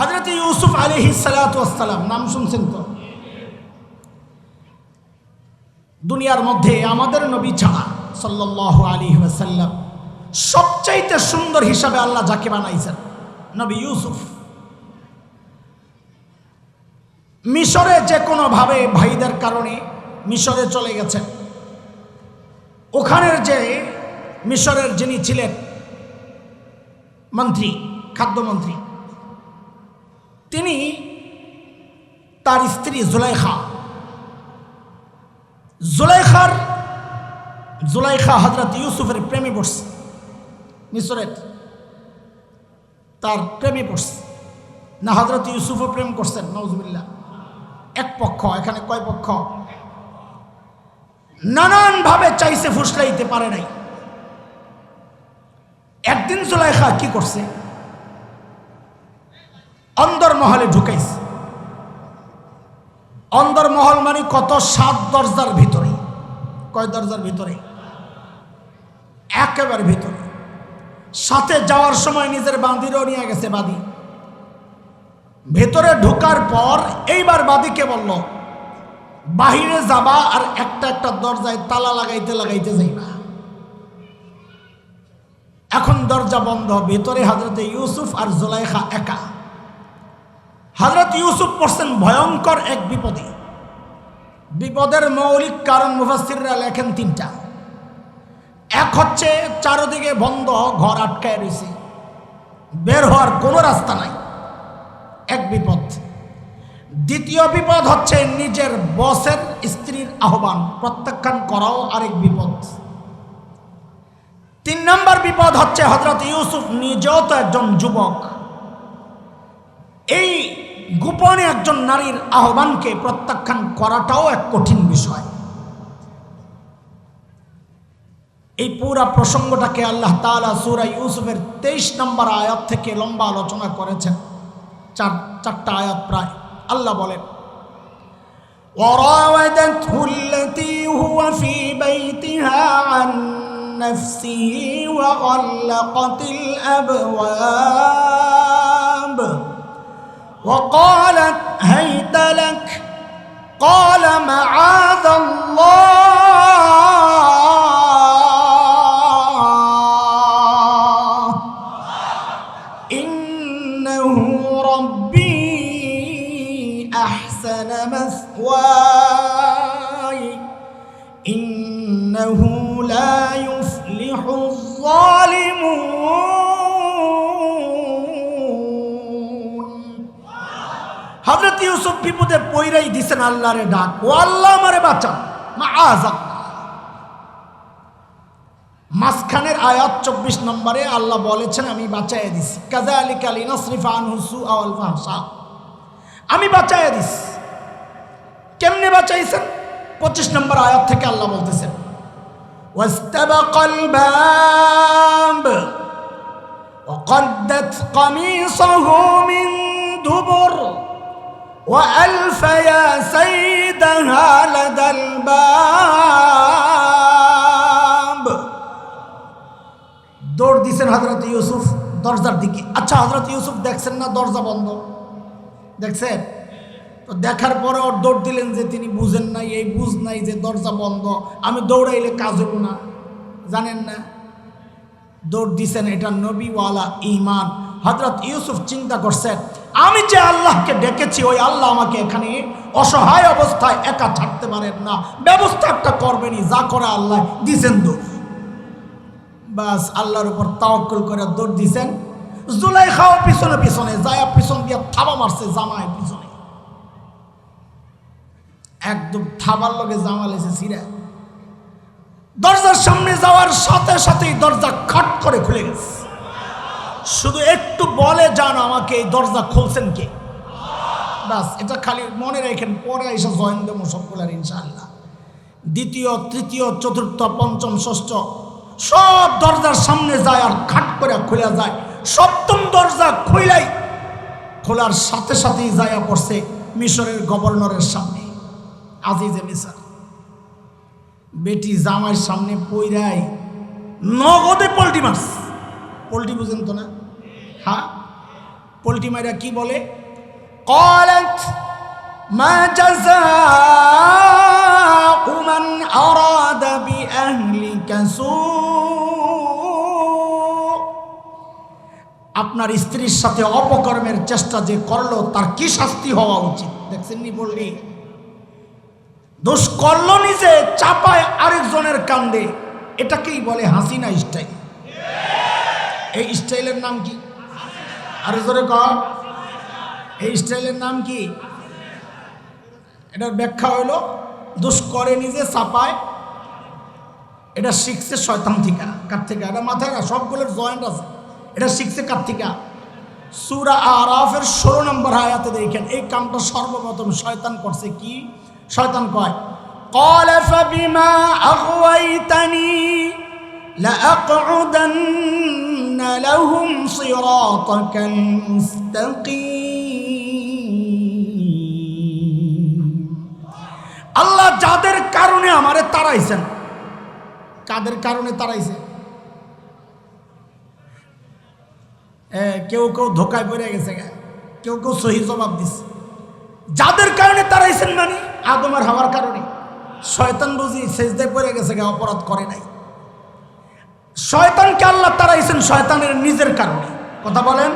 হজরত ইউসুফ আলহি সালাতাম নাম শুনছেন তো? দুনিয়ার মধ্যে আমাদের নবী ছাড়া সাল্লাহ আলী ওয়াসাল্লাম সবচাইতে সুন্দর হিসাবে আল্লাহ যাকে বানাইছেন, নবী ইউসুফ। মিশরে যে কোনোভাবে ভাইদের কারণে মিশরে চলে গেছেন। ওখানের যে মিশরের যিনি ছিলেন, মন্ত্রী, খাদ্যমন্ত্রী তিনি তার স্ত্রী জুলাইখা। জুলাইখার, জুলাইখা হজরত ইউসুফের প্রেমে পড়ছে মিশরের তার প্রেমে পড়ছে। না হজরত ইউসুফও প্রেম করছেন নজবিল্লা এক পক্ষ, এখানে কয় পক্ষ? নানানভাবে চাইছে ফুসলাইতে পারে নাই। একদিন জুলাইখা কি করছে? অন্দরমহলে ঢুকাইছে। অন্দরমহল মানে কত? সাত দরজার ভিতরে। কয় দরজার ভিতরে? একেবারে ভিতরে। সাথে যাওয়ার সময় নিজের বাঁধিরও নিয়ে গেছে বাদি ভেতরে ঢোকার পর এইবার বাদিকে বলল, বাহিরে যাবা আর একটা একটা দরজায় তালা লাগাইতে লাগাইতে যাইবা। এখন দরজা বন্ধ। ভেতরে হাজরতে ইউসুফ আর জোলাইখা একা। হাজরত ইউসুফ পড়ছেন ভয়ঙ্কর এক বিপদে। বিপদের মৌলিক কারণ মুফাসিররা লেখেন তিনটা। এক হচ্ছে চারদিকে বন্ধ ঘর আটকায় রয়েছে। বের হওয়ার কোনো রাস্তা নাই। এক বিপদ। দ্বিতীয় বিপদ হচ্ছে নিজের বসের স্ত্রীর আহ্বান প্রত্যাখ্যান করাও আরেক বিপদ। তিন নম্বর বিপদ হচ্ছে হজরত ইউসুফ নিজেও তো একজন যুবক। এই গোপনে একজন নারীর আহ্বানকে প্রত্যাখ্যান করাটাও এক কঠিন বিষয় এই পুরা প্রসঙ্গটাকে আল্লাহ তালা সুরা ইউসুফের তেইশ নম্বর আয়াত থেকে লম্বা আলোচনা করেছেন চার চারটা আয়াত প্রায় আল্লাহ বলেন وراودته التي هو في بيتها عن نفسه وغلقت الأبواب وقالت هيت لك قال معاذ الله. إنه ربي أحسن مثواي إنه لا হজরত ইউসুফ বিপদে পইরাই দিছেন আল্লাহরে ডাক ও আল্লাহ আমারে বাঁচা মা আজা মাঝখানের আয়াত চব্বিশ নম্বরে আল্লাহ বলেছেন আমি বাঁচাইয়া দিছি কাজা আলী কালী নসরিফা আনহুসু আওয়াল ফাহসা আমি বাঁচাইয়া দিস কেমনে বাঁচাইছেন পঁচিশ নম্বর আয়াত থেকে আল্লাহ বলতেছেন واستبق الباب وقدت قميصه من دبر وألف يا سيدها لدى الباب দৌড় দিছেন হজরত ইউসুফ দরজার দিকে আচ্ছা হজরত ইউসুফ দেখছেন না দরজা বন্ধ দেখছেন তো দেখার পরে ওর দৌড় দিলেন যে তিনি বুঝেন নাই এই বুঝ নাই যে দরজা বন্ধ আমি দৌড়াইলে কাজ হবো না জানেন না দৌড় দিছেন এটা নবীওয়ালা ইমান হজরত ইউসুফ চিন্তা করছেন আমি যে আল্লাহকে ডেকেছি, ওই আল্লাহ আমাকে এখানে অসহায় অবস্থায় একা ছাড়তে পারেন না। ব্যবস্থা একটা করবেনই, যা করে আল্লাহ দিছেন দৌড় বাস আল্লাহর উপর তাওয়াক্কুল করে দৌড় দিছেন। জুলাই খাওয়া পিছনে পিছনে যায়া, পিছন দিয়ে থাবা মারছে জামায় পিছনে। একদম থাবার লগে জামা লেছে সিরা দরজার সামনে যাওয়ার সাথে সাথেই দরজা খাট করে খুলে গেছে। শুধু একটু বলে যান আমাকে এই দরজা খুলছেন কে? বাস, এটা খালি মনে রেখেন, পরে এসে জয়েন দেবো সবগুলার, ইনশাআল্লাহ। দ্বিতীয়, তৃতীয়, চতুর্থ, পঞ্চম, ষষ্ঠ, সব দরজার সামনে যায় আর খাট করে খুলে যায়। সপ্তম দরজা খুইলাই খোলার সাথে সাথেই যায়া পড়ছে মিশরের গভর্নরের সামনে। আজিজে মিসার বেটি জামাইয়ের সামনে পইরাই নগদে পোল্ট্রি মারস পোল্ট্রি বুঝেন তো না? হ্যাঁ পোলট্রি মাইরা কি বলে قالت ما جزاء من أراد بأهلك سوء আপনার স্ত্রীর সাথে অপকর্মের চেষ্টা যে করলো তার কি শাস্তি হওয়া উচিত দেখছেন নি বললি দোষ করলো নিজে চাপায় আরেকজনের কান্দে এটাকেই বলে হাসিনা স্টাইল এই স্টাইলের নাম কি আরে জোরে কর এই স্টাইলের নাম কি এটার ব্যাখ্যা হইল দোষ করে নিজে চাপায় এটা শিখছে শয়তান থিকা কার থেকে এটা মাথায় না সবগুলোর জয়েন্ট আছে এটা শিখছে কার থেকে সুরা আরাফের ষোলো নম্বর আয়াতে দেখেন এই কামটা সর্বপ্রথম শয়তান করছে কি শয়তান কয় قال فبما أغويتني لأقعدن لهم صراطك المستقيم আল্লাহ যাদের কারণে আমারে তাড়াইছেন কাদের কারণে তাড়াইছে এ, কেউ কেউ ধোকায় পড়ে গেছে গা। কেউ কেউ সহি জবাব দিচ্ছে যাদের কারণে তাড়াইছেন মানে আদমের হওয়ার কারণে শয়তান বুঝি সেজদায় পড়ে গেছে গা অপরাধ করে নাই শয়তানকে আল্লাহ তাড়াইছেন শয়তানের নিজের কারণে। কথা বলেন?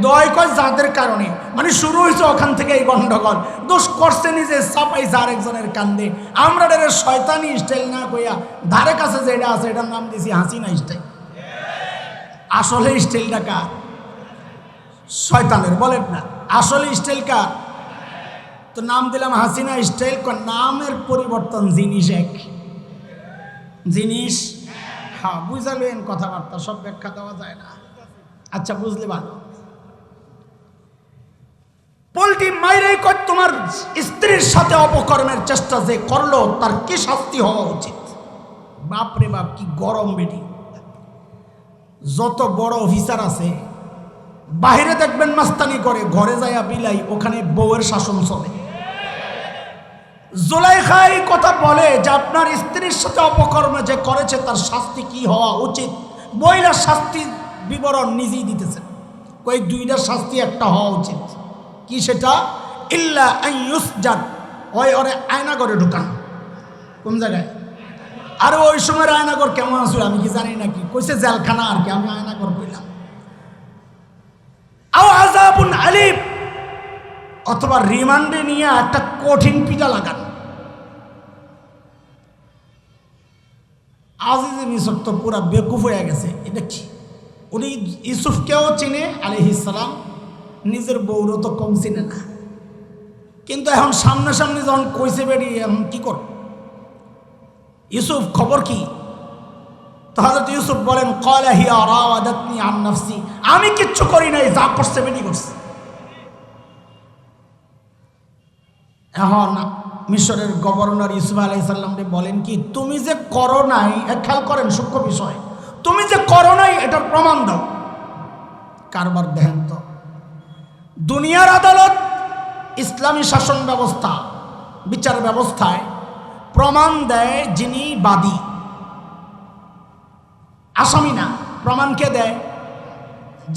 দয় কয় যাদের কারণে। মানে শুরু হয়েছে ওখান থেকে এই গন্ডগোল। দোষ করছে নিজে চাপাইছে আরেকজনের কান্দে। আমরা এর শয়তানি স্টাইল না কইয়া ধারে কাছে যেটা আছে এটার নাম দিয়েছি হাসিনা স্টাইল। আসলে স্টাইলটা কার? শয়তানের, বলেন না। আসলে স্টাইল কার? তো নাম দিলাম হাসিনা স্টাইল নামের পরিবর্তন জিনিস এক। জিনিস হ্যাঁ বুঝালেন কথাবার্তা, সব ব্যাখ্যা দেওয়া যায় না। আচ্ছা বুঝলে ভালো। পোলট্রি মাইরাই কর, তোমার স্ত্রীর সাথে অপকর্মের চেষ্টা যে করল, তার কি শাস্তি হওয়া উচিত? বাপরে বাপ, কি গরম বেটি। যত বড় অফিসার আছে, বাহিরে দেখবেন মাস্তানি করে, ঘরে যাইয়া বিলাই, ওখানে বউয়ের শাসন চলে। জুলাইখা এই কথা বলে যে আপনার স্ত্রীর সাথে অপকর্ম যে করেছে, তার শাস্তি কি হওয়া উচিত? বইলা শাস্তি বিবরণ নিজেই দিতেছেন। কই দুইটার শাস্তি, একটা হওয়া উচিত। কি সেটা? ইল্লা আইয়ুসজাদ ওই ওরে আয়না করে ঢুকান। কোন জায়গায়? আর ওই সময় আয়নাগর কেমন আসলো আমি কি জানি নাকি কইছে জেলখানা আর কি, আমি আয়নাগর কইলাম। আও আজাবুন আলিম। অথবা রিমান্ডে নিয়ে একটা কঠিন পিটা লাগান। আজিজে মিশক তো পুরা বেকুফ হয়ে গেছে, এটা কি? উনি ইউসুফকেও চিনে আলহিসাম নিজের বউরও তো কম চিনে না। কিন্তু এখন সামনাসামনি যখন কইছে বেরিয়ে এখন কি কর? ইউসুফ খবর কি? তো ইউসুফ বলেন কলা হিয়া নাফসি। আমি কিচ্ছু করি নাই, যা করছে বেরি করছে। এখন মিশরের গভর্নর ইউসুফ আলাইসাল্লামকে বলেন কি, তুমি যে করো নাই খেয়াল করেন সূক্ষ্ম বিষয়, তুমি যে করো নাই, এটার প্রমাণ দাও। কারবার দেখেন তো দুনিয়ার আদালত, ইসলামী শাসন ব্যবস্থা, বিচার ব্যবস্থায় প্রমাণ দেয় যিনি বাদী। আসামি না, প্রমাণ কে দেয়?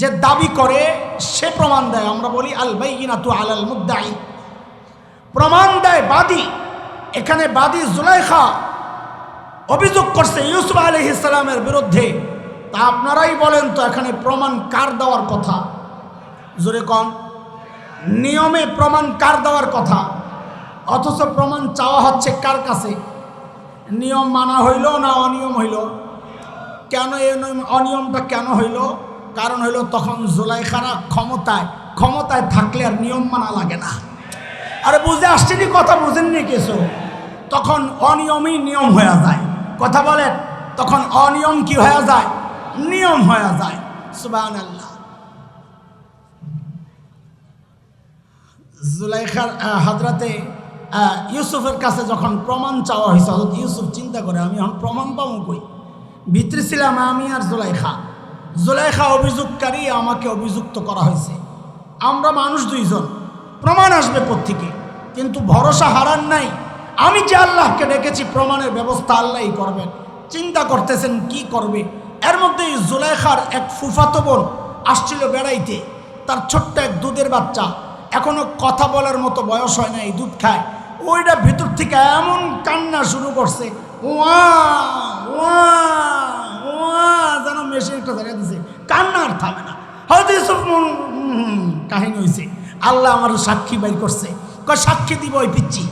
যে দাবি করে, সে প্রমাণ দেয়। আমরা বলি আল বাইনা তু আল আলাল মুদ্দাই প্রমাণ দেয় বাদী। এখানে বাদী জুলাইখা অভিযোগ করছে ইউসুফ আলহ ইসলামের বিরুদ্ধে। তা আপনারাই বলেন তো এখানে প্রমাণ কার দেওয়ার কথা? জোরে কন। নিয়মে প্রমাণ কার দেওয়ার কথা? অথচ প্রমাণ চাওয়া হচ্ছে কার কাছে? নিয়ম মানা হইল না অনিয়ম হইল? কেন অনিয়ম- অনিয়মটা কেন হইল? কারণ হইল তখন জুলাইখারা ক্ষমতায় ক্ষমতায় থাকলে আর নিয়ম মানা লাগে না। আরে বুঝতে আসছেনি কথা, বুঝেননি কিছু? তখন অনিয়মই নিয়ম হয়ে যায়। কথা বলেন, তখন অনিয়ম কি হয়ে যায়? নিয়ম হয়ে যায়। সুবাহ আল্লাহ জুলাইখার হাজরাতে ইউসুফের কাছে যখন প্রমাণ চাওয়া হয়েছে হজরত ইউসুফ চিন্তা করে, আমি এখন প্রমাণ পাবো কই? ভিতরে ছিলাম আমি আর জুলাইখা। জুলাইখা অভিযোগকারী আমাকে অভিযুক্ত করা হয়েছে। আমরা মানুষ দুইজন। প্রমাণ আসবে প্রত্যেকে কিন্তু ভরসা হারান নাই। আমি যে আল্লাহকে ডেকেছি, প্রমাণের ব্যবস্থা আল্লাহই করবেন। চিন্তা করতেছেন কি করবে? এর মধ্যে জুলাইখার এক ফুফাতো বোন আসছিল বেড়াইতে। তার ছোট্ট এক দুধের বাচ্চা। এখনও কথা বলার মতো বয়স হয় নাই, দুধ খায়। ওইটা ভিতর থেকে এমন কান্না শুরু করছে। ওয়া ওয়া ওয়া, যেন মেশিন একটা জায়গা দিছে। কান্না আর থামে না। হয়তো মন- কাহিনী হয়েছে আল্লাহ আমার সাক্ষী বাইর করছে। কয়, সাক্ষী দিব ওই পিচ্ছি?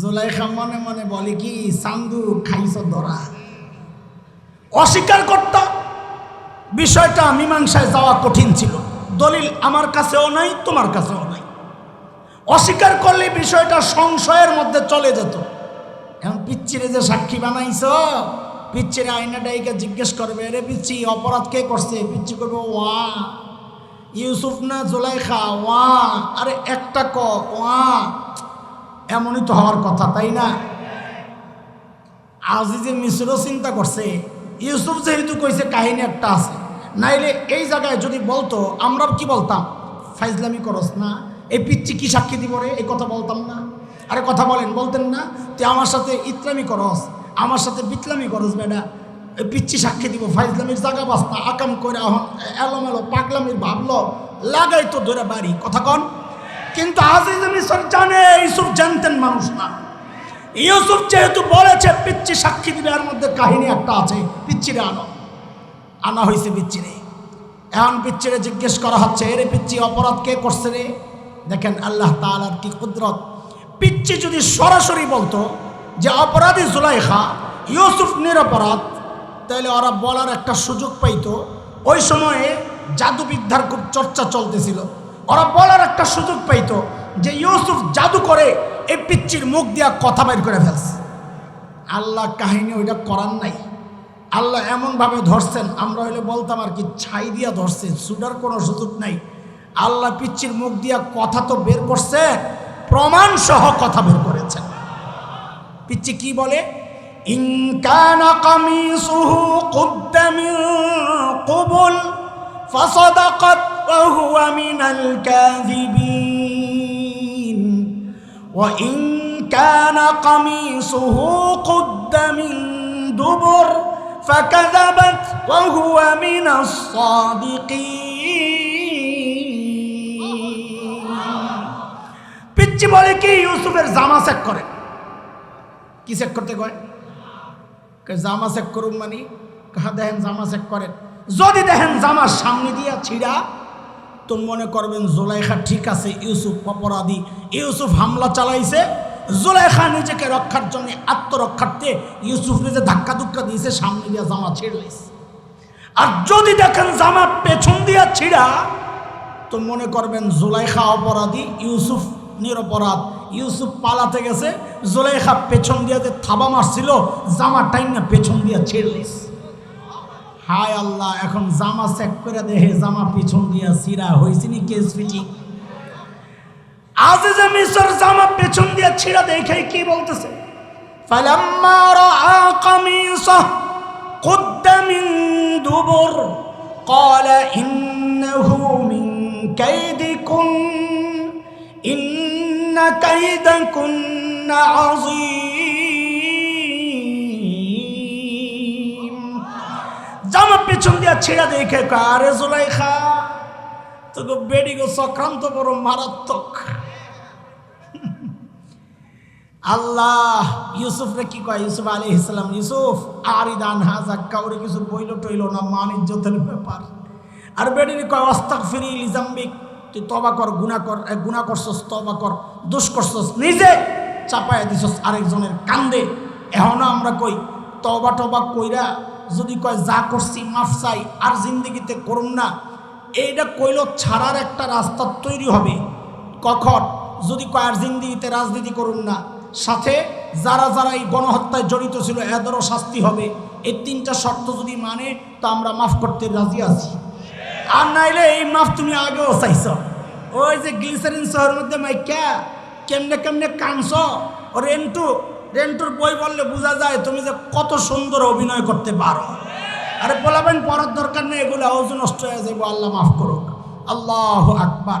জুলাইখা মনে মনে বলে কি সান্দু খাইছ ধরা। অস্বীকার করতাম বিষয়টা মীমাংসায় যাওয়া কঠিন ছিল। দলিল আমার কাছেও নাই, তোমার কাছেও নাই। অস্বীকার করলে বিষয়টা সংশয়ের মধ্যে চলে যেত। এখন পিচ্ছিরে যে সাক্ষী বানাইছ পিচ্ছিরে আইনা ডাইকে জিজ্ঞেস করবে রে পিচ্ছি অপরাধ কে করছে? পিচ্ছি করবে ওয়া। ইউসুফ না জোলাইখা ওয়া আরে একটা ক ওয়া এমনই তো হওয়ার কথা, তাই না? আজিজে মিশ্র চিন্তা করছে, ইউসুফ যেহেতু কইছে কাহিনী একটা আছে, নাইলে এই জায়গায় যদি বলতো, আমরা কি বলতাম? ফাইজলামি করস না, এই পিচ্ছি কি সাক্ষী দিব রে? এই কথা বলতাম না। আরে কথা বলেন, বলতেন না, তুই আমার সাথে ইতলামি করস, আমার সাথে বিতলামি করস এই পিচ্ছি সাক্ষী দিব, ফাইজলামির জায়গা বাস্তা, আকাম করে এখন এলোমেলো পাগলামির ভাবলো, লাগাই তো ধরে বাড়ি, কথা কন। কিন্তু আজিজে মিশ্র জানে, ইউসুফ জানতেন মানুষ না। ইউসুফ যেহেতু বলেছে, পিচ্ছি সাক্ষী দিবে, এর মধ্যে কাহিনী একটা আছে, পিচ্ছিরে আনো। আনা হয়েছে পিচ্ছিরে। এখন পিচ্ছিরে জিজ্ঞেস করা হচ্ছে, এরে পিচ্ছি, অপরাধ কে করছে রে? দেখেন আল্লাহ তালার কি কুদরত। পিচ্ছি যদি সরাসরি বলতো যে, অপরাধী জুলাইখা, ইউসুফ নিরপরাধ তাহলে ওরা বলার একটা সুযোগ পাইতো। ওই সময়ে জাদুবিদ্যার খুব চর্চা চলতেছিল। ওরা বলার একটা সুযোগ পাইতো যে ইউসুফ জাদু করে এই পিচ্চির মুখ দিয়া কথা বের করে ফেলছে। আল্লাহ কাহিনী ওইটা করার নাই। আল্লাহ এমনভাবে ধরছেন, আমরা হইলে বলতাম আর কি, ছাই দিয়া ধরছে সুডার কোনো সুযোগ নাই। আল্লাহ পিচ্চির মুখ দিয়া কথা তো বের করছে প্রমাণ সহ কথা বের করেছেন। পিচ্চি কি বলে? ইনকানা কামিসুহু কুদ্দা মিন কুবুল ফাসাদাকাত ওয়া হুয়া মিনাল কাযিবিন ওয়া ইন কানা কামিসুহু কুদ্দা মিন দুবুর فكذبت وهو من الصادقين পিচ্চি বলে কি ইউসুফের জামা চেক করে কি চেক করতে কয় কয় জামা চেক করুন মানে? কাহা দেখেন জামা চেক করেন? যদি দেখেন জামার সামনে দিয়া ছিড়া, তো মনে করবেন জোলাইখা ঠিক আছে, ইউসুফ অপরাধী। ইউসুফ হামলা চালাইছে, জোলাইখা নিজেকে রক্ষার জন্য আত্মরক্ষার্থে ইউসুফ নিজে ধাক্কা ধুক্কা দিয়েছে, সামনে দিয়া জামা ছিঁড়লাইছে আর যদি দেখেন জামা পেছন দিয়া ছিঁড়া, তো মনে করবেন জোলাইখা অপরাধী, ইউসুফ নিরপরাধ। ইউসুফ পালাতে গেছে জোলাইখা পেছন দিয়া যে থাবা মারছিল জামা টাইম না পেছন দিয়া ছিঁড়লিস হায় আল্লাহ এখন জামা চেক করে দেখে জামা পিছন দিয়া সিরা হয়েছে নি কেস ফিটিং আজ যে মিশর জামা পেছন দিয়া ছিঁড়া দেখে কি বলতেছে فلما رأى قميصه قد من دبر قال إنه من كيدكن إن كيدكن عظيم জামা পেছন দিয়া ছেড়া দেখে আরে জুলাইখা তোকে বেডি গো চক্রান্ত বড় মারাত্মক আল্লাহ ইউসুফ রে কি কয় ইউসুফ আলী ইসলাম ইউসুফ আরিদান হাজা কাউরে কিছু বইল টইল না মান ইজ্জতের ব্যাপার আর বেডির কয় অস্তাক ফিরি লিজাম্বিক তুই তবা কর গুণা কর গুণা করছস তবা কর, দোষ করছস, নিজে চাপায়া দিছস আরেকজনের কান্দে। এখনও আমরা কই তবা টবা কইরা যদি কয়, যা করছি, মাফ চাই, আর জিন্দিগিতে করুন না এইটা কইল ছাড়ার একটা রাস্তা তৈরি হবে। কখন? যদি কয়, আর জিন্দিগিতে রাজনীতি করুন না। সাথে যারা যারা এই গণহত্যায় জড়িত ছিল, এদেরও শাস্তি হবে। এই তিনটা শর্ত যদি মানে তো আমরা মাফ করতে রাজি আছি। আর নাইলে এই মাফ তুমি আগেও চাইছ। ওই যে গ্লিসারিন শহরের মধ্যে মাইকা, কেমনে কেমনে কাঁদছ ও রেন্টু, রেন্টুর বই বললে বোঝা যায় তুমি যে কত সুন্দর অভিনয় করতে পারো। আরে বলাবেন পরার দরকার নেই, এগুলো ওজন নষ্ট হয়ে যাব আল্লাহ মাফ করুক। আল্লাহ আকবার।